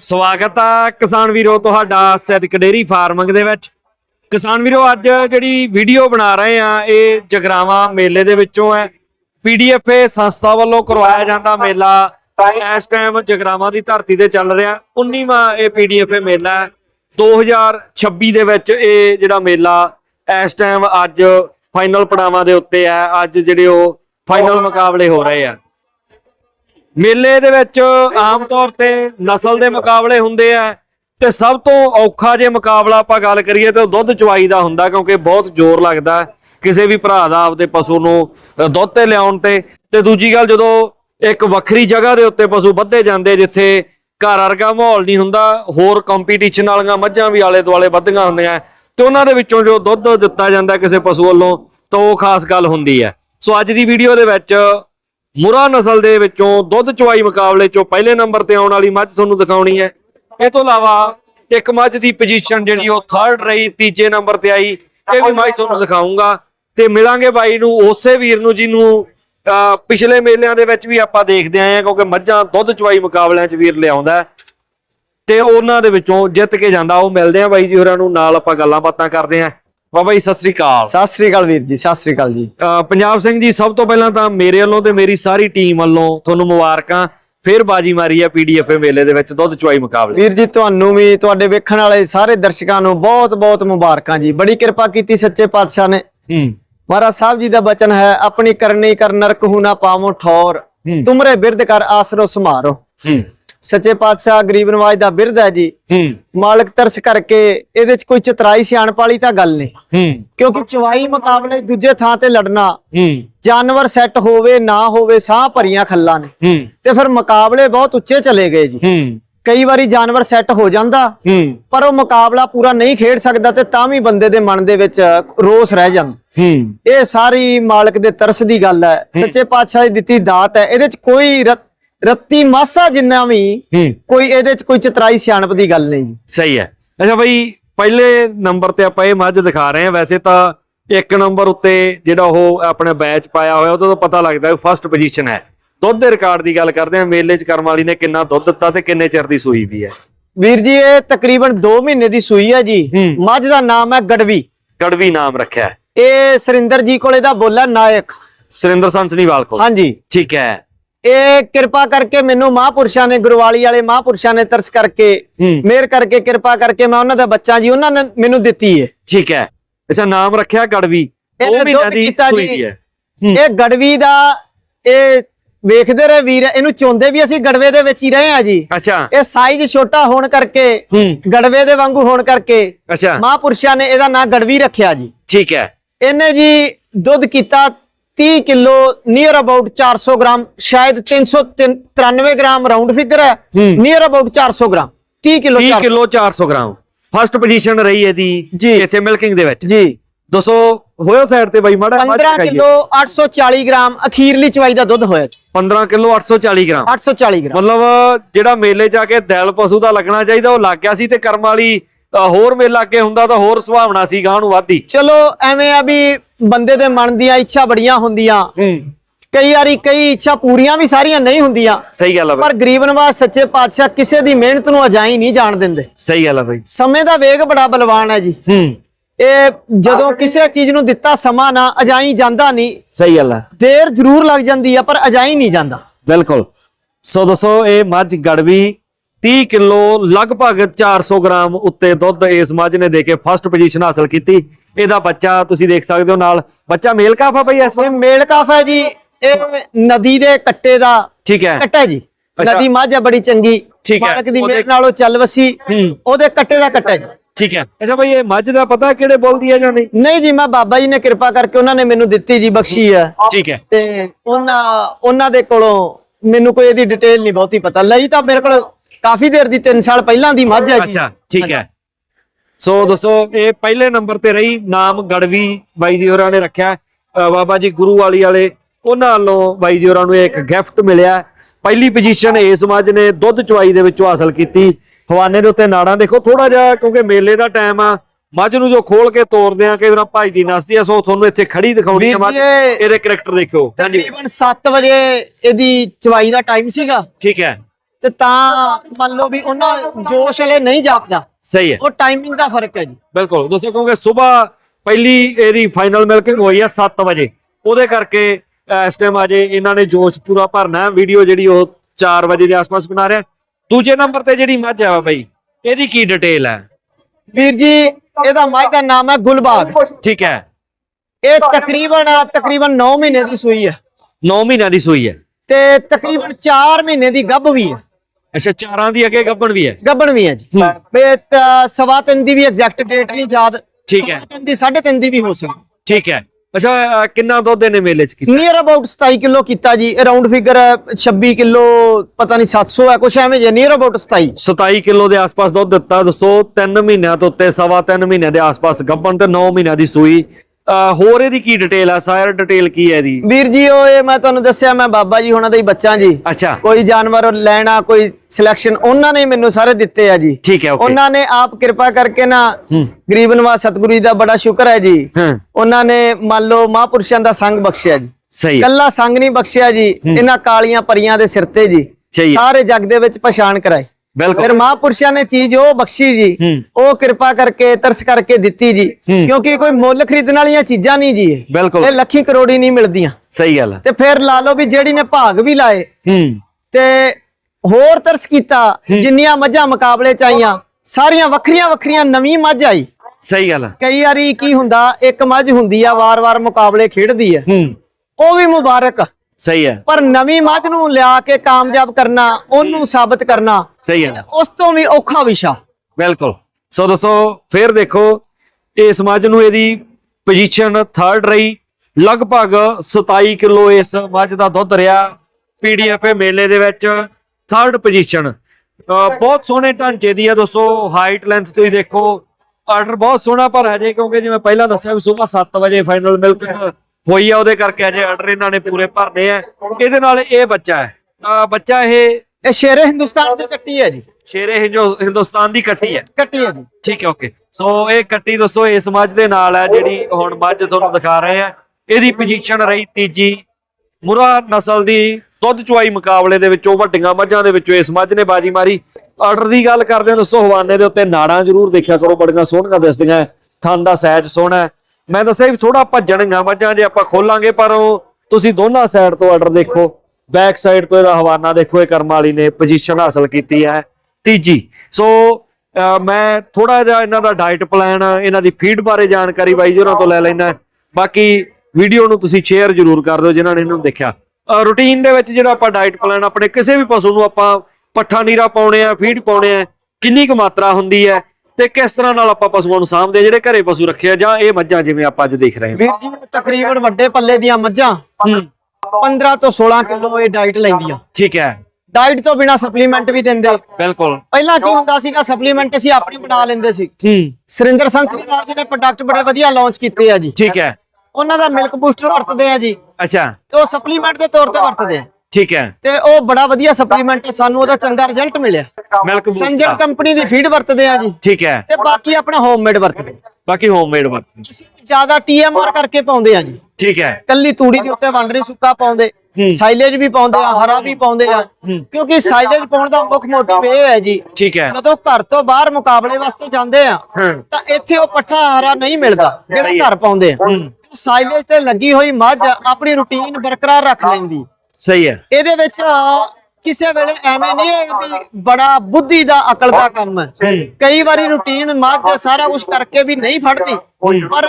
ਸਵਾਗਤ ਆ ਕਿਸਾਨ ਵੀਰੋ ਤੁਹਾਡਾ ਸਿੱਧਕ ਡੇਰੀ ਫਾਰਮਿੰਗ ਦੇ ਵਿੱਚ। ਕਿਸਾਨ ਵੀਰੋ, ਅੱਜ ਜਿਹੜੀ ਵੀਡੀਓ ਬਣਾ ਰਹੇ ਆ, ਇਹ ਜਗਰਾਵਾਂ ਮੇਲੇ ਦੇ ਵਿੱਚੋਂ ਹੈ। ਪੀਡੀਐਫਏ ਸੰਸਥਾ ਵੱਲੋਂ ਕਰਵਾਇਆ ਜਾਂਦਾ ਮੇਲਾ। ਇਸ ਟਾਈਮ ਜਗਰਾਵਾਂ ਦੀ ਧਰਤੀ ਤੇ ਚੱਲ ਰਿਹਾ। 19ਵਾਂ ਇਹ ਪੀਡੀਐਫਏ ਮੇਲਾ ਹੈ। 2026 ਦੇ ਵਿੱਚ ਇਹ ਜਿਹੜਾ ਮੇਲਾ ਇਸ ਟਾਈਮ ਅੱਜ ਫਾਈਨਲ ਪੜਾਵਾਂ ਦੇ ਉੱਤੇ ਹੈ। ਅੱਜ ਜਿਹੜੇ ਉਹ ਫਾਈਨਲ ਮੁਕਾਬਲੇ ਹੋ ਰਹੇ ਆ। ਮੇਲੇ ਦੇ ਵਿੱਚ ਆਮ ਤੌਰ ਤੇ ਨਸਲ ਦੇ ਮੁਕਾਬਲੇ ਹੁੰਦੇ ਆ ਤੇ ਸਭ ਤੋਂ ਔਖਾ ਜੇ ਮੁਕਾਬਲਾ ਆਪਾਂ ਗੱਲ ਕਰੀਏ ਤੇ ਉਹ ਦੁੱਧ ਚਵਾਈ ਦਾ ਹੁੰਦਾ ਕਿਉਂਕਿ ਬਹੁਤ ਜ਼ੋਰ ਲੱਗਦਾ ਕਿਸੇ ਵੀ ਭਰਾ ਦਾ ਆਪਦੇ ਪਸ਼ੂ ਨੂੰ ਦੁੱਧ ਤੇ ਲਿਆਉਣ ਤੇ। ਤੇ ਦੂਜੀ ਗੱਲ ਜਦੋਂ ਇੱਕ ਵੱਖਰੀ ਜਗ੍ਹਾ ਦੇ ਉੱਤੇ ਪਸ਼ੂ ਵੱਧੇ ਜਾਂਦੇ ਜਿੱਥੇ ਘਰ ਵਰਗਾ ਮਾਹੌਲ ਨਹੀਂ ਹੁੰਦਾ, ਹੋਰ ਕੰਪੀਟੀਸ਼ਨ ਵਾਲੀਆਂ ਮੱਝਾਂ ਵੀ ਆਲੇ ਦੁਆਲੇ ਵੱਧੀਆਂ ਹੁੰਦੀਆਂ, ਤੇ ਉਹਨਾਂ ਦੇ ਵਿੱਚੋਂ ਜੋ ਦੁੱਧ ਦਿੱਤਾ ਜਾਂਦਾ ਕਿਸੇ ਪਸ਼ੂ ਵੱਲੋਂ, ਤਾਂ ਉਹ ਖਾਸ ਗੱਲ ਹੁੰਦੀ ਹੈ। ਸੋ ਅੱਜ ਦੀ ਵੀਡੀਓ ਦੇ ਵਿੱਚ ਮੁਰਾ ਨਸਲ ਦੇ ਵਿੱਚੋਂ ਦੁੱਧ ਚਵਾਈ ਮੁਕਾਬਲੇ ਚੋਂ ਪਹਿਲੇ ਨੰਬਰ ਤੇ ਆਉਣ ਵਾਲੀ ਮੱਝ ਤੁਹਾਨੂੰ ਦਿਖਾਉਣੀ ਹੈ। ਇਹ ਤੋਂ ਇਲਾਵਾ ਇੱਕ ਮੱਝ ਦੀ ਪੋਜੀਸ਼ਨ ਜਿਹੜੀ ਉਹ ਥਰਡ ਰਹੀ ਤੀਜੇ ਨੰਬਰ ਤੇ ਆਈ। ਇਹ ਵੀ ਮੱਝ ਤੁਹਾਨੂੰ ਦਿਖਾਉਂਗਾ ਤੇ ਮਿਲਾਂਗੇ ਬਾਈ ਨੂੰ ਉਸੇ ਵੀਰ ਨੂੰ ਜਿਹਨੂੰ ਅਹ, ਪਿਛਲੇ ਮੇਲਿਆਂ ਦੇ ਵਿੱਚ ਵੀ ਆਪਾਂ ਦੇਖਦੇ ਆਏ ਆ ਕਿਉਂਕਿ ਮੱਝਾਂ ਦੁੱਧ ਚਵਾਈ ਮੁਕਾਬਲਿਆਂ 'ਚ ਵੀਰ ਲਿਆਉਂਦਾ ਤੇ ਉਹਨਾਂ ਦੇ ਵਿੱਚੋਂ ਜਿੱਤ ਕੇ ਜਾਂਦਾ ਉਹ ਮਿਲਦੇ ਆ ਬਾਈ ਜੀ ਹੋਰਾਂ ਨੂੰ ਨਾਲ ਆਪਾਂ ਗੱਲਾਂ ਬਾਤਾਂ ਕਰਦੇ ਆ ਬਾਬਾ ਜੀ ਸਤਿ ਸ੍ਰੀ ਅਕਾਲ। ਸਤਿ ਸ੍ਰੀ ਅਕਾਲ ਵੀਰ ਜੀ ਸਤਿ ਸ੍ਰੀ ਅਕਾਲ ਜੀ। ਪੰਜਾਬ ਸਿੰਘ ਜੀ ਸਭ ਤੋਂ ਪਹਿਲਾਂ ਤਾਂ ਮੇਰੇ ਵੱਲੋਂ ਤੇ ਮੇਰੀ ਸਾਰੀ ਟੀਮ ਵੱਲੋਂ ਤੁਹਾਨੂੰ ਮੁਬਾਰਕਾਂ ਫਿਰ ਬਾਜੀ ਮਾਰੀ ਆ ਪੀਡੀਐਫ ਮੇਲੇ ਦੇ ਵਿੱਚ ਦੁੱਧ ਚਵਾਈ ਮੁਕਾਬਲੇ। ਵੀਰ ਜੀ ਤੁਹਾਨੂੰ ਵੀ ਤੁਹਾਡੇ ਵੇਖਣ ਵਾਲੇ ਸਾਰੇ ਦਰਸ਼ਕਾਂ ਨੂੰ ਬਹੁਤ ਬਹੁਤ ਮੁਬਾਰਕਾਂ ਜੀ। ਬੜੀ ਕਿਰਪਾ ਕੀਤੀ ਸੱਚੇ ਪਾਤਸ਼ਾਹ ਨੇ। ਹੂੰ। ਮਹਾਰਾਜ ਸਾਹਿਬ ਜੀ ਦਾ ਬਚਨ ਹੈ ਆਪਣੀ ਕਰਨੀ ਕਰ ਨਰਕ ਹੁਨਾ ਪਾਵੋ ਠੌਰ। ਹੂੰ। ਤੁਮਰੇ ਬਿਰਧ ਕਰ ਆਸਰੋ ਸਮਾਰੋ। ਹੂੰ। ਸੱਚੇ ਪਾਤਸ਼ਾਹ ਗਰੀਬ ਨਵਾਜ ਦਾ ਬਿਰਧ ਹੈ ਜੀ। ਹੂੰ। ਮਾਲਕ ਤਰਸ ਕਰਕੇ ਇਹਦੇ ਚ ਕੋਈ ਚਤਰਾਈ ਸਿਆਣਪ ਵਾਲੀ ਤਾਂ ਗੱਲ ਨਹੀਂ। ਹੂੰ। ਕਿਉਂਕਿ ਚਵਾਈ ਮੁਕਾਬਲੇ ਦੂਜੇ ਥਾਂ ਤੇ ਲੜਨਾ ਹੂੰ। ਜਾਨਵਰ ਸੈੱਟ ਹੋਵੇ ਨਾ ਹੋਵੇ ਸਾਹ ਭਰੀਆਂ ਖੱਲਾਂ ਨੇ। ਹੂੰ। ਤੇ ਫਿਰ ਮੁਕਾਬਲੇ ਬਹੁਤ ਉੱਚੇ ਚਲੇ ਗਏ ਜੀ। ਹੂੰ। ਕਈ ਵਾਰੀ ਜਾਨਵਰ ਸੈੱਟ ਹੋ ਜਾਂਦਾ ਪਰ ਉਹ ਮੁਕਾਬਲਾ ਪੂਰਾ ਨਹੀਂ ਖੇਡ ਸਕਦਾ ਤੇ ਤਾਂ ਵੀ ਬੰਦੇ ਦੇ ਮਨ ਦੇ ਵਿੱਚ ਰੋਸ ਰਹਿ ਜਾਂਦਾ। ਇਹ ਸਾਰੀ ਮਾਲਕ ਦੇ ਤਰਸ ਦੀ ਗੱਲ ਹੈ। ਸੱਚੇ ਪਾਤਸ਼ਾਹ ਦੀ ਦਿੱਤੀ ਦਾਤ ਹੈ। ਇਹਦੇ ਚ ਕੋਈ ਰਤ- ਮਾਸਾ ਜਿੰਨਾ ਵੀ ਹੂੰ। ਕੋਈ ਇਹਦੇ ਚ ਕੋਈ ਚਤਰਾਈ ਸਿਆਣਪ ਦੀ ਗੱਲ ਨਹੀਂ ਜੀ। ਸਹੀ ਹੈ। ਅੱਛਾ ਬਈ ਪਹਿਲੇ ਨੰਬਰ ਤੇ ਆਪਾਂ ਇਹ ਮੱਝ ਦਿਖਾ ਰਹੇ ਹਾਂ। ਵੈਸੇ ਤਾਂ ਇੱਕ ਨੰਬਰ ਉੱਤੇ ਜਿਹੜਾ ਉਹ ਆਪਣੇ ਬੈਚ ਪਾਇਆ ਹੋਇਆ ਉਹਦਾ ਤਾਂ ਪਤਾ ਲੱਗਦਾ ਵੀ ਫਸਟ ਪੋਜੀਸ਼ਨ ਹੈ। ਦੁੱਧ ਦੇ ਰਿਕਾਰਡ ਦੀ ਗੱਲ ਕਰਦੇ ਹਾਂ। ਮੇਲੇ 'ਚ ਕਰਮ ਵਾਲੀ ਨੇ ਕਿੰਨਾ ਦੁੱਧ ਦਿੱਤਾ ਤੇ ਕਿੰਨੇ ਚਿਰ ਦੀ ਸੂਈ ਵੀ ਹੈ। ਵੀਰ ਜੀ ਇਹ ਤਕਰੀਬਨ 2 ਮਹੀਨੇ ਦੀ ਸੂਈ ਹੈ ਜੀ। ਹੂੰ। ਮੱਝ ਦਾ ਨਾਮ ਹੈ ਗੜਵੀ। ਗੜਵੀ ਨਾਮ ਰੱਖਿਆ ਹੈ। ਇਹ ਸਰਿੰਦਰ ਜੀ ਕੋਲੇ ਦਾ ਬੋਲਾ ਨਾਇਕ। ਸੁਰਿੰਦਰ ਸੰਸਨੀਵਾਲ ਕੋਲ। ਹਾਂਜੀ। ਠੀਕ ਹੈ। ਇਹ ਕਿਰਪਾ ਕਰਕੇ ਮੈਨੂੰ ਮਹਾਂਪੁਰਸ਼ਾਂ ਨੇ ਗੁਰਵਾਲੀ ਵਾਲੇ ਮਹਾਂਪੁਰਸ਼ਾਂ ਨੇ ਤਰਸ ਕਰਕੇ ਮਿਹਰ ਕਰਕੇ ਕਿਰਪਾ ਕਰਕੇ ਮੈਂ ਉਹਨਾਂ ਦਾ ਬੱਚਾ ਜੀ ਉਹਨਾਂ ਨੇ ਮੈਨੂੰ ਦਿੱਤੀ ਹੈ ਠੀਕ ਹੈ। ਅੱਛਾ ਨਾਮ ਰੱਖਿਆ ਗੜਵੀ। ਉਹ ਦੀ ਸੂਈ ਹੈ। ਇਹ ਗੜਵੀ ਦਾ ਇਹ ਵੇਖਦੇ ਰਹੇ ਵੀਰ ਇਹਨੂੰ ਚੋਂਦੇ ਵੀ ਅਸੀਂ ਗੜਵੇ ਦੇ ਵਿੱਚ ਹੀ ਰਹੇ ਆ ਜੀ। ਅੱਛਾ। ਇਹ ਸਾਈਜ਼ ਛੋਟਾ ਹੋਣ ਕਰਕੇ ਗੜਵੇ ਦੇ ਵਾਂਗੂ ਹੋਣ ਕਰਕੇ ਅੱਛਾ। ਮਹਾਂਪੁਰਸ਼ਾਂ ਨੇ ਇਹਦਾ ਨਾਂ ਗੜਵੀ ਰੱਖਿਆ ਜੀ। ਠੀਕ ਹੈ। ਇਹਨੇ ਜੀ ਦੁੱਧ ਕੀਤਾ 30 ਕਿਲੋ ਨੀਅਰ ਅਬਾਊਟ 400 ਗ੍ਰਾਮ ਸ਼ਾਇਦ 393 ਗ੍ਰਾਮ ਰਾਉਂਡ ਫਿਗਰ ਹੈ। ਹੂੰ। Near about 400 gram 30 kilo 30 kilo 400 gram. First position ਰਹੀ ਇਹਦੀ ਜੀ। ਇੱਥੇ ਮਿਲਕਿੰਗ ਦੇ ਵਿੱਚ। ਜੀ। ਦੱਸੋ ਹੋਇਓ ਸਾਈਡ ਤੇ ਬਾਈ ਮਾੜਾ ਮੱਝ 15 ਦਿਖਾਈਏ। ਕਿਲੋ 840 ਗ੍ਰਾਮ ਅਖੀਰਲੀ ਚਵਾਈ ਦਾ ਦੁੱਧ ਹੋਇਆ ਜੀ। 15 ਕਿਲੋ 840 ਗ੍ਰਾਮ। 840 ਗ੍ਰਾਮ। ਮਤਲਬ ਜਿਹੜਾ ਮੇਲੇ ਆ ਕੇ ਦਿਲ ਪਸ਼ੂ ਦਾ ਲੱਗਣਾ ਚਾਹੀਦਾ ਉਹ ਲੱਗ ਗਿਆ ਸੀ ਤੇ ਕਰਮ ਵਾਲੀ ਹੋਰ ਮੇਲਾ ਅੱਗੇ ਹੁੰਦਾ ਤਾਂ ਹੋਰ ਸੁਭਾਵਨਾ ਸੀ ਗਾਂ ਨੂੰ ਵਾਧੀ ਚਲੋ ਐਵੇਂ ਆ ਵੀ ਬੰਦੇ ਦੇ ਮਨ ਦੀਆਂ ਇੱਛਾ ਬੜੀਆਂ ਹੁੰਦੀਆਂ। ਹੂੰ। ਕਈ ਵਾਰੀ ਕਈ ਇੱਛਾ ਪੂਰੀਆਂ ਵੀ ਸਾਰੀਆਂ ਨਹੀਂ ਹੁੰਦੀਆਂ। ਸਹੀ ਗੱਲ ਆ ਪਰ ਗਰੀਬ ਨਵਾਜ਼ ਸੱਚੇ ਪਾਤਸ਼ਾਹ ਕਿਸੇ ਦੀ ਮਿਹਨਤ ਨੂੰ ਅਜਾਈ ਨਹੀਂ ਜਾਣ ਦਿੰਦੇ। ਸਹੀ ਗੱਲ ਆ ਬਾਈ। ਸਮੇਂ ਦਾ ਵੇਗ ਬੜਾ ਬਲਵਾਨ ਹੈ ਜੀ। ਹੂੰ। ਇਹ ਜਦੋਂ ਕਿਸੇ ਚੀਜ਼ ਨੂੰ ਦਿੱਤਾ ਸਮਾਂ ਨਾ ਅਜਾਈ ਜਾਂਦਾ ਨਹੀਂ। ਸਹੀ ਗੱਲ ਆ। ਦੇਰ ਜ਼ਰੂਰ ਲੱਗ ਜਾਂਦੀ ਆ ਪਰ ਅਜਾਈ ਨਹੀਂ ਜਾਂਦਾ। ਬਿਲਕੁਲ। ਸੋ ਦੱਸੋ ਇਹ ਮੱਝ ਗੜਵੀ 30 ਕਿਲੋ ਲਗਭਗ 400 ਗ੍ਰਾਮ ਉੱਤੇ ਦੁੱਧ ਇਸ ਮੱਝ ਨੇ ਦੇ ਕੇ ਫਸਟ ਪੋਜੀਸ਼ਨ ਹਾਸਲ ਕੀਤੀ। ਇਹਦਾ ਬੱਚਾ ਤੁਸੀਂ ਦੇਖ ਸਕਦੇ ਹੋ ਨਾਲ। ਬੱਚਾ ਮੇਲ ਕਾਫਾ ਬਈ ਇਸ ਇਹ ਮੇਲ ਕਾਫ ਹੈ ਜੀ। ਇਹ ਨਦੀ ਦੇ ਕੱਟੇ ਦਾ ਠੀਕ ਹੈ। ਕੱਟਾ ਜੀ। ਅੱਛਾ। ਨਦੀ ਮੱਝ ਹੈ ਬੜੀ ਚੰਗੀ। ਠੀਕ ਹੈ। ਮਾਲਕ ਦੀ ਉਹਦੇ- ਮਿਹਰ ਨਾਲੋਂ ਚੱਲ ਵਸੀ ਹੂੰ। ਉਹਦੇ ਕੱਟੇ ਦਾ ਕੱਟਾ ਜੀ। ਠੀਕ ਹੈ। ਅੱਛਾ ਬਈ ਇਹ ਮੱਝ ਦਾ ਪਤਾ ਕਿਹੜੇ ਬੋਲਦੀ ਹੈ ਜਾਂ ਨਹੀਂ? ਨਹੀਂ ਜੀ ਮੈਂ ਬਾਬਾ ਜੀ ਨੇ ਕਿਰਪਾ ਕਰਕੇ ਉਹਨਾਂ ਨੇ ਮੈਨੂੰ ਦਿੱਤੀ ਜੀ ਬਖਸ਼ੀ ਹੈ। ਠੀਕ ਹੈ। ਤੇ ਉਹਨਾਂ ਉਹਨਾਂ ਦੇ ਕੋਲੋਂ ਮੈਨੂੰ ਕੋਈ ਇਹਦੀ ਡਿਟੇਲ ਨਹੀਂ ਬਹੁਤੀ ਪਤਾ। ਲਈ ਤਾਂ ਮੇਰੇ ਕੋਲ ਕਾਫੀ ਦੇਰ ਦੀ 3 ਸਾਲ ਪਹਿਲਾਂ ਦੀ ਮੱਝ ਹੈ ਜੀ ਅੱਛਾ ਠੀਕ ਹੈ। ਸੋ ਦੋਸਤੋ ਇਹ ਪਹਿਲੇ ਨੰਬਰ ਤੇ ਰਹੀ ਨਾਮ ਗੜਵੀ ਬਾਈ ਜੀ ਹੋਰਾਂ ਨੇ ਰੱਖਿਆ। ਬਾਬਾ ਜੀ ਗੁਰੂ ਵਾਲੀ ਵਾਲੇ ਉਹਨਾਂ ਵੱਲੋਂ ਬਾਈ ਜੀ ਹੋਰਾਂ ਨੂੰ ਇੱਕ ਗਿਫਟ ਮਿਲਿਆ। ਪਹਿਲੀ ਪੋਜੀਸ਼ਨ ਇਸ ਮੱਝ ਨੇ ਦੁੱਧ ਚਵਾਈ ਦੇ ਵਿੱਚੋਂ ਹਾਸਲ ਕੀਤੀ। ਹਵਾਨੇ ਦੇ ਉੱਤੇ ਨਾੜਾਂ ਦੇਖੋ ਥੋੜਾ ਜਿਹਾ ਕਿਉਂਕਿ ਮੇਲੇ ਦਾ ਟਾਈਮ ਆ। ਮੱਝ ਨੂੰ ਜੋ ਖੋਲ ਕੇ ਤੋਰਦੇ ਆ ਕਈ ਵਾਰ ਭਾਈ ਦੀ ਨਸਦੀ ਆ ਸੋ ਤੁਹਾਨੂੰ ਇੱਥੇ ਖੜੀ ਦਿਖਾਉਣੀ ਆ ਮੱਝ। ਇਹਦੇ ਕਰੈਕਟਰ ਦੇਖੋ ਹਾਂਜੀ। ਤਕਰੀਬਨ 7 ਵਜੇ ਇਹਦੀ ਚਵਾਈ ਦਾ ਟਾਈਮ ਸੀਗਾ। ਠੀਕ ਹੈ। ਤੇ ਤਾਂ ਮੰਨ ਲਓ ਵੀ ਉਹਨਾਂ ਜੋਸ਼ ਵਾਲੇ ਨਹੀਂ ਜਾਪਦਾ। ਸਹੀ ਹੈ। ਉਹ ਟਾਈਮਿੰਗ ਦਾ ਫ਼ਰਕ ਹੈ ਜੀ। ਬਿਲਕੁਲ। ਦੋਸਤੋ ਕਿਉਂਕਿ ਸਵੇਰ ਪਹਿਲੀ ਇਹਦੀ ਫਾਈਨਲ ਮਿਲਕਿੰਗ ਹੋਈ ਆ 7 ਵਜੇ। ਉਹਦੇ ਕਰਕੇ ਇਸ ਟਾਈਮ ਅਜੇ ਇਹਨਾਂ ਨੇ ਜੋਸ਼ ਪੂਰਾ ਭਰਨਾ ਹੈ। ਵੀਡੀਓ ਜਿਹੜੀ ਉਹ 4 ਵਜੇ ਦੇ ਆਸ-ਪਾਸ ਬਣਾ ਰਿਹਾ। ਦੂਜੇ ਨੰਬਰ ਤੇ ਜਿਹੜੀ ਮੱਝ ਆ ਬਾਈ ਇਹਦੀ ਕੀ ਡਿਟੇਲ ਹੈ? ਵੀਰ ਜੀ ਇਹਦਾ ਮਾਈ ਦਾ ਨਾਮ ਹੈ ਗੁਲਬਾਗ। ਠੀਕ ਹੈ। ਇਹ ਤਕਰੀਬਨ ਤਕਰੀਬਨ 9 ਮਹੀਨੇ ਦੀ ਸੂਈ ਹੈ। 9 ਮਹੀਨਿਆਂ ਦੀ ਸੂਈ ਹੈ। ਤੇ ਤਕਰੀਬਨ 4 ਮਹੀਨੇ ਦੀ ਗੱਭ ਵੀ ਹੈ। ਅੱਛਾ ਚਾਰਾਂ ਦੀ ਅੱਗੇ ਗੱਬਣ ਵੀ ਹੈ? ਗੱਭਣ ਵੀ ਹੈ ਜੀ। ਹੂੰ। ਤ- ਸਵਾ ਤਿੰਨ ਦੀ ਵੀ ਐਗਜ਼ੈਕਟ ਡੇਟ ਨਹੀਂ ਯਾਦ। ਠੀਕ ਹੈ। ਸਵਾ ਤਿੰਨ ਦੀ ਸਾਢੇ ਤਿੰਨ ਦੀ ਵੀ ਹੋ ਸਕਦੀ। ਠੀਕ ਹੈ। ਅੱਛਾ ਅਹ, ਕਿੰਨਾ ਦੁੱਧ ਇਹਨੇ ਮੇਲੇ ਚ ਕੀਤਾ? ਨੀਅਰ ਅਬਾਊਟ 27 ਕਿਲੋ ਕੀਤਾ ਜੀ। ਅਰਾਊਂਡ ਫਿਗਰ 26 ਕਿਲੋ ਪਤਾ ਨਹੀਂ 700 ਹੈ ਕੁਛ ਐਵੇਂ ਜੇ ਨੀਅਰ ਅਬਾਊਟ 27 27 ਕਿਲੋ ਦੇ ਆਸ-ਪਾਸ ਦੁੱਧ ਦਿੱਤਾ ਦੱਸੋ 3 ਮਹੀਨਿਆਂ ਤੋਂ ਉੱਤੇ ਸਵਾ 3 ਮਹੀਨਿਆਂ ਦੇ ਆਸ-ਪਾਸ ਗੱਬਣ ਤੇ 9 ਮਹੀਨਿਆਂ ਦੀ ਸੂਈ। ਹੋਰ ਇਹਦੀ ਕੀ ਡਿਟੇਲ ਆ? ਸਾਇਰ ਡਿਟੇਲ ਕੀ ਹੈ ਇਹਦੀ? ਵੀਰ ਜੀ ਉਹ ਇਹ ਮੈਂ ਤੁਹਾਨੂੰ ਦੱਸਿਆ ਮੈਂ ਬਾਬਾ ਜੀ ਹੁਣਾਂ ਦਾ ਹੀ ਬੱਚਾ ਜੀ। ਅੱਛਾ। ਕੋਈ ਜਾਨਵਰ ਲੈਣਾ ਕੋਈ ਸਿਲੈਕਸ਼ਨ ਉਹਨਾਂ ਨੇ ਮੈਨੂੰ ਸਾਰੇ ਦਿੱਤੇ ਆ ਜੀ। ਠੀਕ ਹੈ ਓਕੇ ਉਹਨਾਂ ਨੇ ਆਪ ਕਿਰਪਾ ਕਰਕੇ ਨਾ ਗਰੀਬ ਨਵਾਜ਼ ਸਤਿਗੁਰੂ ਜੀ ਦਾ ਬੜਾ ਸ਼ੁਕਰ ਹੈ ਜੀ। ਉਹਨਾਂ ਨੇ ਮੰਨ ਲਓ ਮਹਾਂਪੁਰਸ਼ਾਂ ਦਾ ਸੰਗ ਬਖਸ਼ਿਆ ਜੀ। ਸਹੀ ਕੱਲਾ ਸੰਗ ਨਹੀਂ ਬਖਸ਼ਿਆ ਜੀ। ਇਹਨਾਂ ਕਾਲੀਆਂ ਪਰੀਆਂ ਦੇ ਸਿਰ ਤੇ ਜੀ। ਸਾਰੇ ਜਗ ਦੇ ਵਿੱਚ ਪਛਾਣ ਕਰਾਏ। ਬਿਲਕੁਲ। ਫਿਰ ਮਹਾਂਪੁਰਸ਼ਾਂ ਨੇ ਚੀਜ਼ ਉਹ ਬਖਸ਼ੀ ਜੀ। ਉਹ ਕਿਰਪਾ ਕਰਕੇ ਤਰਸ ਕਰਕੇ ਦਿੱਤੀ ਜੀ। ਕਿਉਂਕਿ ਕੋਈ ਮੁੱਲ ਖਰੀਦਣ ਵਾਲੀਆਂ ਚੀਜ਼ਾਂ ਨਹੀਂ ਜੀ ਇਹ। ਬਿਲਕੁਲ। ਇਹ ਲੱਖੀ ਕਰੋੜੀ ਨਹੀਂ ਮਿਲਦੀਆਂ। ਸਹੀ ਗੱਲ ਤੇ ਫਿਰ ਲਾ ਲਓ ਵੀ ਜਿਹੜੀ ਨੇ ਭਾਗ ਵੀ ਲਾਏ। ਤੇ ਹੋਰ ਤਰਸ ਕੀਤਾ ਜਿੰਨੀਆਂ ਮੱਝਾਂ ਮੁਕਾਬਲੇ ਚ ਆਈਆਂ ਸਾਰੀਆਂ ਵੱਖਰੀਆਂ ਵੱਖਰੀਆਂ ਨਵੀਂ ਮੱਝ ਆਈ। ਸਹੀ ਗੱਲ ਕਈ ਵਾਰੀ ਕੀ ਹੁੰਦਾ ਇੱਕ ਮੱਝ ਹੁੰਦੀ ਆ ਵਾਰ-ਵਾਰ ਮੁਕਾਬਲੇ ਖੇਡਦੀ ਆ। ਹੂੰ। ਉਹ ਵੀ ਮੁਬਾਰਕ ਸਹੀ ਹੈ। ਪਰ ਨਵੀਂ ਮੱਝ ਨੂੰ ਲਿਆ ਕੇ ਕਾਮਯਾਬ ਕਰਨਾ ਉਹਨੂੰ ਸਾਬਤ ਕਰਨਾ ਸਹੀ ਹੈ। ਉਸ ਤੋਂ ਵੀ ਔਖਾ ਵਿਸ਼ਾ ਬਿਲਕੁਲ। ਸੋ ਦੋਸਤੋ ਫੇਰ ਦੇਖੋ ਇਸ ਮੱਝ ਨੂੰ ਇਹਦੀ ਪੋਜੀਸ਼ਨ ਥਰਡ ਰਹੀ। ਲਗਭਗ 27 ਕਿਲੋ ਇਸ ਮੱਝ ਦਾ ਦੁੱਧ ਰਿਹਾ ਪੀਡੀਐਫ ਮੇਲੇ ਦੇ ਵਿੱਚ ਥਰਡ ਪੋਜੀਸ਼ਨ ਬਹੁਤ ਸੋਹਣੇ ਢਾਂਚੇ ਦੀ ਹੈ ਦੋਸਤੋ ਹਾਈਟ ਲੈਂਥ ਤੁਸੀਂ ਦੇਖੋ। ਆਰਡਰ ਬਹੁਤ ਸੋਹਣਾ ਪਰ ਹਜੇ ਕਿਉਂਕਿ ਜਿਵੇਂ ਪਹਿਲਾਂ ਦੱਸਿਆ ਵੀ ਸਵੇਰ 7 ਵਜੇ ਫਾਈਨਲ ਮਿਲਕ ਹੋਈ ਆ ਉਹਦੇ ਕਰਕੇ ਅਜੇ ਆਰਡਰ ਇਹਨਾਂ ਨੇ ਪੂਰੇ ਭਰਨੇ ਆ। ਇਹਦੇ ਨਾਲ ਇਹ ਬੱਚਾ ਹੈ। ਅਹ ਬੱਚਾ ਇਹ ਇਹ ਸ਼ੇਰੇ ਹਿੰਦੁਸਤਾਨ ਦੀ ਕੱਟੀ ਹੈ ਜੀ। ਸ਼ੇਰੇ ਹਿੰਦੁ- ਹਿੰਦੁਸਤਾਨ ਦੀ ਕੱਟੀ ਹੈ। ਕੱਟੀ ਹੈ ਜੀ। ਠੀਕ ਹੈ ਓਕੇ ਸੋ ਇਹ ਕੱਟੀ ਦੋਸਤੋ ਇਸ ਮੱਝ ਦੇ ਨਾਲ ਹੈ ਜਿਹੜੀ ਹੁਣ ਮੱਝ ਤੁਹਾਨੂੰ ਦਿਖਾ ਰਹੇ ਆ ਇਹਦੀ ਪੋਜੀਸ਼ਨ ਰਹੀ ਤੀਜੀ। ਮੁਰਾ ਨਸਲ ਦੀ ਦੁੱਧ ਚੁਆਈ ਮੁਕਾਬਲੇ ਦੇ ਵਿੱਚੋਂ ਵੱਡੀਆਂ ਮੱਝਾਂ ਦੇ ਵਿੱਚੋਂ ਇਸ ਮੱਝ ਨੇ ਬਾਜੀ ਮਾਰੀ। ਆਰਡਰ ਦੀ ਗੱਲ ਕਰਦੇ ਹਾਂ ਦੋਸਤੋ ਹਵਾਨੇ ਦੇ ਉੱਤੇ ਨਾੜਾਂ ਜ਼ਰੂਰ ਦੇਖਿਆ ਕਰੋ ਬੜੀਆਂ ਸੋਹਣੀਆਂ ਦਿਸਦੀਆਂ ਥਣ ਦਾ ਸਾਈਜ਼ ਸੋਹਣਾ। ਮੈਂ ਦੱਸਿਆ ਵੀ ਥੋੜਾ ਭੱਜਣੀਆਂ ਮੱਝਾਂ ਜੇ ਆਪਾਂ ਖੋਲਾਂਗੇ, ਪਰ ਉਹ ਤੁਸੀਂ ਦੋਨਾਂ ਸਾਈਡ ਤੋਂ ਆਰਡਰ ਦੇਖੋ। ਬੈਕ ਸਾਈਡ ਤੋਂ ਇਹਦਾ ਹਵਾਨਾ ਦੇਖੋ, ਇਹ ਕਰਮ ਵਾਲੀ ਨੇ ਪੋਜੀਸ਼ਨ ਹਾਸਲ ਕੀਤੀ ਹੈ। ਤੀਜੀ ਸੋ ਮੈਂ ਥੋੜਾ ਜਿਹਾ ਇਹਨਾਂ ਦਾ ਡਾਈਟ ਪਲਾਨ ਇਹਨਾਂ ਦੀ ਫੀਡ ਬਾਰੇ ਜਾਣਕਾਰੀ ਬਾਈ ਜੀ ਉਹਨਾਂ ਤੋਂ ਲੈ ਲੈਣਾ ਬਾਕੀ ਵੀਡੀਓ ਨੂੰ ਤੁਸੀਂ ਸ਼ੇਅਰ ਜ਼ਰੂਰ ਕਰ ਦਿਓ ਜਿਨ੍ਹਾਂ ਨੇ ਇਹਨੂੰ ਦੇਖਿਆ। ਰੂਟੀਨ ਦੇ ਵਿੱਚ ਜਿਹੜਾ ਆਪਾਂ ਡਾਈਟ ਪਲਾਨ ਆਪਣੇ ਕਿਸੇ ਵੀ ਪਸ਼ੂ ਨੂੰ ਆਪਾਂ ਪੱਠਾ ਨੀਰਾ ਪਾਉਣੇ ਆ ਫੀਡ ਪਾਉਣੇ ਆ, ਕਿੰਨੀ ਕੁ ਮਾਤਰਾ ਹੁੰਦੀ ਹੈ? ਤੇ ਕਿਸ ਤਰ੍ਹਾਂ ਨਾਲ ਆਪਾਂ ਪਸ਼ੂਆਂ ਨੂੰ ਸਾਂਭਦੇ ਆ ਜਿਹੜੇ ਘਰੇ ਪਸ਼ੂ ਰੱਖੇ ਆ ਜਾਂ ਇਹ ਮੱਝਾਂ ਜਿਵੇਂ ਆਪਾਂ ਅੱਜ ਦੇਖ ਰਹੇ ਹਾਂ? ਵੀਰ ਜੀ ਤਕਰੀਬਨ ਵੱਡੇ ਪੱਲੇ ਦੀਆਂ ਮੱਝਾਂ ਹੂੰ। 15 ਤੋਂ 16 ਕਿਲੋ ਇਹ ਡਾਈਟ ਲੈਂਦੀਆਂ। ਠੀਕ ਹੈ। ਡਾਈਟ ਤੋਂ ਬਿਨਾ ਸਪਲੀਮੈਂਟ ਵੀ ਦਿੰਦੇ। ਬਿਲਕੁਲ। ਪਹਿਲਾਂ ਕੀ ਹੁੰਦਾ ਸੀਗਾ ਸਪਲੀਮੈਂਟ ਅਸੀਂ ਆਪਣੀ ਬਣਾ ਲੈਂਦੇ ਸੀ। ਹੂੰ। ਸਰਿੰਦਰ ਸੰਸਰੀਵਾਲ ਜੀ ਨੇ ਪ੍ਰੋਡਕਟ ਬੜੇ ਵਧੀਆ ਲਾਂਚ ਕੀਤੇ ਆ ਜੀ। ਠੀਕ ਹੈ। ਉਹਨਾਂ ਦਾ ਮਿਲਕ ਬੂਸਟਰ ਵਰਤਦੇ ਆ ਜੀ। ਅੱਛਾ। ਤੇ ਉਹ ਸਪਲੀਮੈਂਟ ਦੇ ਤੌਰ ਤੇ ਵਰਤਦੇ ਆ। ਠੀਕ ਹੈ। ਤੇ ਉਹ ਬੜਾ ਵਧੀਆ ਸਪਲੀਮੈਂਟ ਸਾਨੂੰ ਉਹਦਾ ਚੰਗਾ ਰਿਜ਼ਲਟ ਮਿਲਿਆ। ਮਿਲਕ ਸੰਜਰ ਕੰਪਨੀ ਦੀ ਫੀਡ ਵਰਤਦੇ ਆ ਜੀ। ਠੀਕ ਹੈ। ਤੇ ਬਾਕੀ ਆਪਣਾ ਹੋਮਮੇਡ ਵਰਤਦੇ। ਬਾਕੀ ਹੋਮਮੇਡ ਵਰਤ ਅਸੀਂ ਜ਼ਿਆਦਾ ਟੀਐਮਆਰ ਕਰਕੇ ਪਾਉਂਦੇ ਆ ਜੀ। ਠੀਕ ਹੈ। ਕੱਲੀ ਤੂੜੀ ਦੇ ਉੱਤੇ ਵੰਡਰੀ ਸੁੱਕਾ ਪਾਉਂਦੇ ਹੂੰ। ਸਾਈਲੇਜ ਵੀ ਪਾਉਂਦੇ ਆ ਹਰਾ ਵੀ ਪਾਉਂਦੇ ਆ ਕਿਉਂਕਿ ਸਾਈਲੇਜ ਪਾਉਣ ਦਾ ਮੁੱਖ ਮੋਟਿਵ ਇਹ ਹੈ ਜੀ ਠੀਕ ਹੈ। ਜਦੋਂ ਘਰ ਤੋਂ ਬਾਹਰ ਮੁਕਾਬਲੇ ਵਾਸਤੇ ਜਾਂਦੇ ਆ ਹਾਂ। ਤਾਂ ਇੱਥੇ ਉਹ ਪੱਠਾ ਹਰਾ ਨਹੀਂ ਮਿਲਦਾ ਜਿਹੜਾ ਹੈ। ਘਰ ਪਾਉਂਦੇ ਆ ਸਾਈਲੇਜ ਤੇ ਲੱਗੀ ਹੋਈ ਮੱਝ ਆਪਣੀ ਰੁਟੀਨ ਬਰਕਰਾਰ ਰੱਖ ਲੈਂਦੀ। ਸਹੀ ਹੈ। ਇਹਦੇ ਵਿੱਚ ਕਿਸੇ ਵੇਲੇ ਐਵੇਂ ਨਹੀਂ ਹੈ ਵੀ ਬੜਾ ਬੁੱਧੀ ਦਾ ਅਕਲ ਦਾ ਕੰਮ ਹੈ। ਕਈ ਵਾਰੀ ਰੁਟੀਨ ਮੱਝ ਸਾਰਾ ਕੁਝ ਕਰਕੇ ਵੀ ਨਹੀਂ ਫੜਦੀ। ਪਰ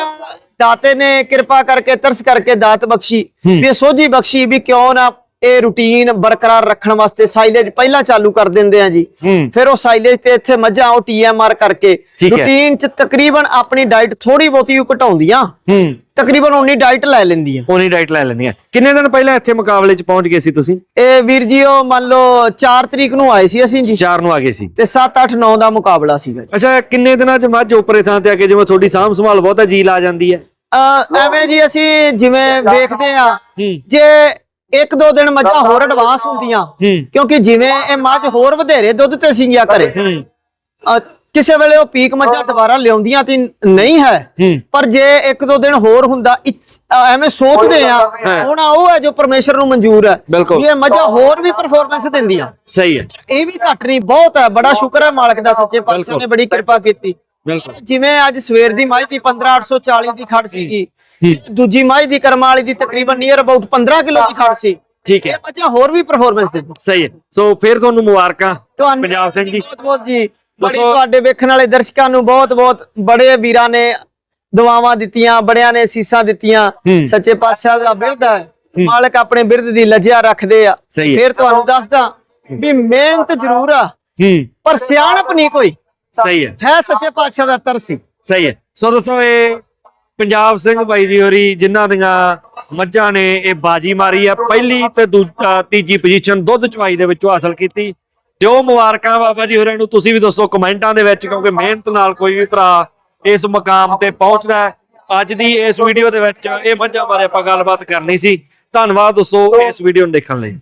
ਦਾਤੇ ਨੇ ਕਿਰਪਾ ਕਰਕੇ ਤਰਸ ਕਰਕੇ ਦਾਤ ਬਖਸ਼ੀ। ਵੀ ਸੋਝੀ ਬਖਸ਼ੀ ਵੀ ਕਿਉਂ ਨਾ ਇਹ ਰੁਟੀਨ ਬਰਕਰਾਰ ਰੱਖਣ ਵਾਸਤੇ ਸਾਈਲੇਜ ਪਹਿਲਾਂ ਚਾਲੂ ਕਰ ਦਿੰਦੇ ਆ ਜੀ। ਫਿਰ ਉਹ ਸਾਈਲੇਜ ਤੇ ਇੱਥੇ ਮੱਝਾਂ ਉਹ ਟੀਐਮਆਰ ਕਰਕੇ। ਰੁਟੀਨ ਚ ਤਕਰੀਬਨ ਆਪਣੀ ਡਾਈਟ ਥੋੜੀ ਬਹੁਤੀ ਉਹ ਘਟਾਉਂਦੀਆਂ। ਹੂੰ। ਤਕਰੀਬਨ ਉਨੀ ਡਾਈਟ ਲੈ ਲੈਂਦੀਆਂ। ਉਹਨੀ ਡਾਈਟ ਲੈ ਲੈਂਦੀਆਂ। ਕਿੰਨੇ ਦਿਨ ਪਹਿਲਾਂ ਇੱਥੇ ਮੁਕਾਬਲੇ 'ਚ ਪਹੁੰਚ ਗਏ ਸੀ ਤੁਸੀਂ? ਇਹ ਵੀਰ ਜੀ ਉਹ ਮੰਨ ਲਓ 4 ਤਰੀਕ ਨੂੰ ਆਏ ਸੀ ਅਸੀਂ ਜੀ। ਚਾਰ ਨੂੰ ਆ ਗਏ ਸੀ। ਤੇ 7 8 9 ਦਾ ਮੁਕਾਬਲਾ ਸੀਗਾ ਅੱਛਾ ਕਿੰਨੇ ਦਿਨਾਂ 'ਚ ਮੱਝ ਉਪਰੇ ਥਾਂ ਤੇ ਆ ਕੇ ਜਿਵੇਂ ਤੁਹਾਡੀ ਸਾਂਭ ਸੰਭਾਲ ਬਹੁਤਾ ਜੀ ਲਾ ਜਾਂਦੀ ਹੈ? ਐਵੇਂ ਜੀ ਅਸੀਂ ਜਿਵੇਂ ਵੇਖਦੇ ਆ ਜੇ ਇੱਕ ਦੋ ਦਿਨ ਮੱਝਾਂ ਹੋਰ ਐਡਵਾਂਸ ਹੁੰਦੀਆਂ। ਕਿਉਂਕਿ ਜਿਵੇਂ ਇਹ ਮੱਝ ਹੋਰ ਵਧੇਰੇ ਦੁੱਧ ਤੇ ਸੀਗੀਆਂ ਅਹ ਕਿਸੇ ਵੇਲੇ ਉਹ ਪੀਕ ਮੱਝਾਂ ਦੁਬਾਰਾ ਲਿਆਉਂਦੀਆਂ ਤੇ ਨਹੀਂ ਹੈ। ਪਰ ਜੇ ਇੱਕ ਦੋ ਦਿਨ ਹੋਰ ਹੁੰਦਾ ਐਵੇਂ ਸੋਚਦੇ ਆ ਹਾਂ। ਹੁਣ ਉਹ ਹੈ ਜੋ ਪਰਮੇਸ਼ਰ ਨੂੰ ਮਨਜ਼ੂਰ ਹੈ। ਬਿਲਕੁਲ। ਵੀ ਇਹ ਮੱਝਾਂ ਹੋਰ ਵੀ ਪਰਫਾਰਮੈਂਸ ਦਿੰਦੀਆਂ। ਸਹੀ ਹੈ। ਇਹ ਵੀ ਘੱਟ ਨਹੀਂ ਬਹੁਤ ਹੈ। ਬੜਾ ਸ਼ੁਕਰ ਹੈ ਮਾਲਕ ਦਾ ਸੱਚੇ ਪਾਤਸ਼ਾਹ। ਨੇ ਬੜੀ ਕਿਰਪਾ ਕੀਤੀ। ਜਿਵੇਂ ਅੱਜ ਸਵੇਰ ਦੀ ਮੱਝ ਦੀ 15840 ਦੀ ਖੜ ਸੀਗੀ। ਦੂਜੀ ਮੱਝ ਦੀ ਕਰਮਾਂ ਵਾਲੀ ਦੀ ਤਕਰੀਬਨ ਨੀਅਰ ਅਬਾਊਟ 15 ਕਿਲੋ ਦੀ ਖੜ ਸੀ। ਠੀਕ ਇਹ ਹੈ ਮੱਝਾਂ ਹੋਰ ਵੀ ਪਰਫਾਰਮੈਂਸ ਦਿੰਦੀਆਂ ਸਹੀ ਹੈ। ਸੋ ਫਿਰ ਤੁਹਾਨੂੰ ਮੁਬਾਰਕਾਂ ਪੰਜਾਬ ਸਿੰਘ ਜੀ। ਬਹੁਤ ਬਹੁਤ ਜੀ। ਬੜੀ। ਤੁਹਾਡੇ ਵੇਖਣ ਵਾਲੇ ਦਰਸ਼ਕਾਂ ਨੂੰ ਬਹੁਤ ਬਹੁਤ ਬੜੇ ਵੀਰਾਂ ਨੇ ਦੁਆਵਾਂ ਦਿੱਤੀਆਂ ਬੜਿਆਂ ਨੇ ਸੀਸਾਂ ਦਿੱਤੀਆਂ। ਸੱਚੇ ਪਾਤਸ਼ਾਹ ਦਾ ਬਿਰਧ ਹੈ। ਮਾਲਕ ਆਪਣੇ ਬਿਰਧ ਦੀ ਲੱਜਿਆ ਰੱਖਦੇ ਆ। ਫਿਰ ਤੁਹਾਨੂੰ ਦੱਸਦਾ ਵੀ ਮਿਹਨਤ ਜ਼ਰੂਰ ਆ। ਪਰ ਸਿਆਣਪ ਨਹੀਂ ਕੋਈ। ਸਹੀ ਹੈ। ਹੈ ਸੱਚੇ ਪਾਤਸ਼ਾਹ ਦਾ ਤਰਸੀ। ਸਹੀ ਹੈ। ਸੋ ਦੋਸਤੋ ਇਹ ਪੰਜਾਬ ਸਿੰਘ ਬਾਈ ਜੀ ਹੋਰੀ, ਜਿਨ੍ਹਾਂ ਦੀਆਂ ਮੱਝਾਂ ਨੇ ਇਹ ਬਾਜੀ ਮਾਰੀ ਆ। ਪਹਿਲੀ ਤੇ ਦੂ- ਤੀਜੀ ਪੋਜੀਸ਼ਨ ਦੁੱਧ ਚਵਾਈ ਦੇ ਵਿੱਚੋਂ ਹਾਸਲ ਕੀਤੀ। ਦਿਓ ਮੁਬਾਰਕਾਂ ਬਾਬਾ ਜੀ ਹੋਰਾਂ ਨੂੰ। ਤੁਸੀਂ ਵੀ ਦੱਸੋ ਕਮੈਂਟਾਂ ਦੇ ਵਿੱਚ, ਕਿਉਂਕਿ ਮਿਹਨਤ ਨਾਲ ਕੋਈ ਵੀ ਭਰਾ ਇਸ ਮੁਕਾਮ ਤੇ ਪਹੁੰਚਦਾ ਅੱਜ ਦੀ ਇਸ ਵੀਡੀਓ ਦੇ ਵਿੱਚ ਇਹ ਮੱਝਾਂ ਬਾਰੇ ਆਪਾਂ ਗੱਲਬਾਤ ਕਰਨੀ ਸੀ। ਧੰਨਵਾਦ ਦੋਸਤੋ ਇਸ ਵੀਡੀਓ ਨੂੰ ਦੇਖਣ ਲਈ।